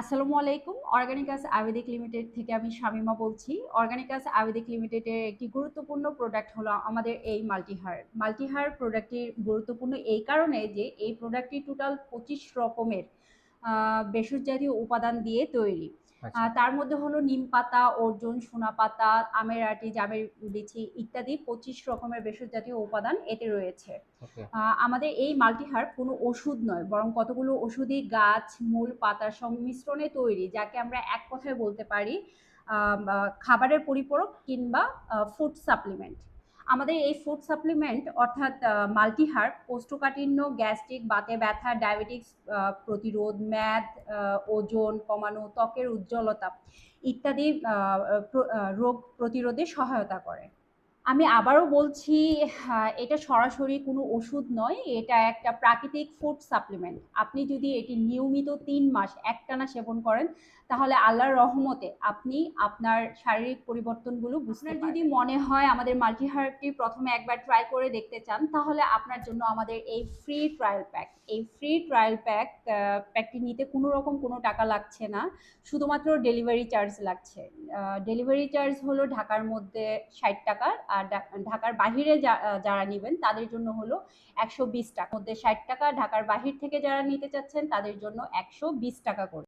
আসসালামু আলাইকুম। অর্গানিকাস আয়ুর্বেদিক লিমিটেড থেকে আমি শামিমা বলছি। অর্গানিকাস আয়ুর্বেদিক লিমিটেডের একটি গুরুত্বপূর্ণ প্রোডাক্ট হলো আমাদের এই মাল্টিহার মাল্টিহার প্রোডাক্টটির গুরুত্বপূর্ণ এই কারণে যে এই প্রোডাক্টটি টোটাল পঁচিশ রকমের ভেষজ জাতীয় উপাদান দিয়ে তৈরি। তার মধ্যে হলো নিম পাতা অর্জুন সোনা পাতা আমের আটি জামের লিচি ইত্যাদি পঁচিশ রকমের ভেষজ জাতীয় উপাদান এতে রয়েছে। আহ, আমাদের এই মাল্টিহার কোনো ওষুধ নয় বরং কতগুলো ওষুধি গাছ মূল পাতার সংমিশ্রণে তৈরি যাকে আমরা এক কথায় বলতে পারি আহ, খাবারের পরিপূরক কিংবা ফুড সাপ্লিমেন্ট আমাদের এই ফুড সাপ্লিমেন্ট অর্থাৎ মাল্টিহার কোষ্ঠকাঠিন্য গ্যাস্ট্রিক বাতে ব্যথা ডায়াবেটিক্স প্রতিরোধ, ম্যাদ ওজন কমানো, ত্বকের উজ্জ্বলতা ইত্যাদি রোগ প্রতিরোধে সহায়তা করে। আমি আবারও বলছি হ্যাঁ, এটা সরাসরি কোনো ওষুধ নয় এটা একটা প্রাকৃতিক ফুড সাপ্লিমেন্ট আপনি যদি এটি নিয়মিত তিন মাস একটানা সেবন করেন তাহলে আল্লাহর রহমতে আপনি আপনার শারীরিক পরিবর্তনগুলো বুঝতে যদি মনে হয় আমাদের মাল্টিহার্টটি প্রথমে একবার ট্রাই করে দেখতে চান তাহলে আপনার জন্য আমাদের এই ফ্রি ট্রায়াল প্যাক এই ফ্রি ট্রায়াল প্যাক প্যাকটি নিতে কোনো রকম কোনো টাকা লাগছে না শুধুমাত্র ডেলিভারি চার্জ লাগছে। ডেলিভারি চার্জ হলো ঢাকার মধ্যে ষাট টাকার আর ঢাকার বাহিরে যারা নেবেন তাদের জন্য হলো একশো বিশ টাকা। মধ্যে ষাট টাকা ঢাকার বাহির থেকে যারা নিতে চাচ্ছেন তাদের জন্য একশো বিশ টাকা করে।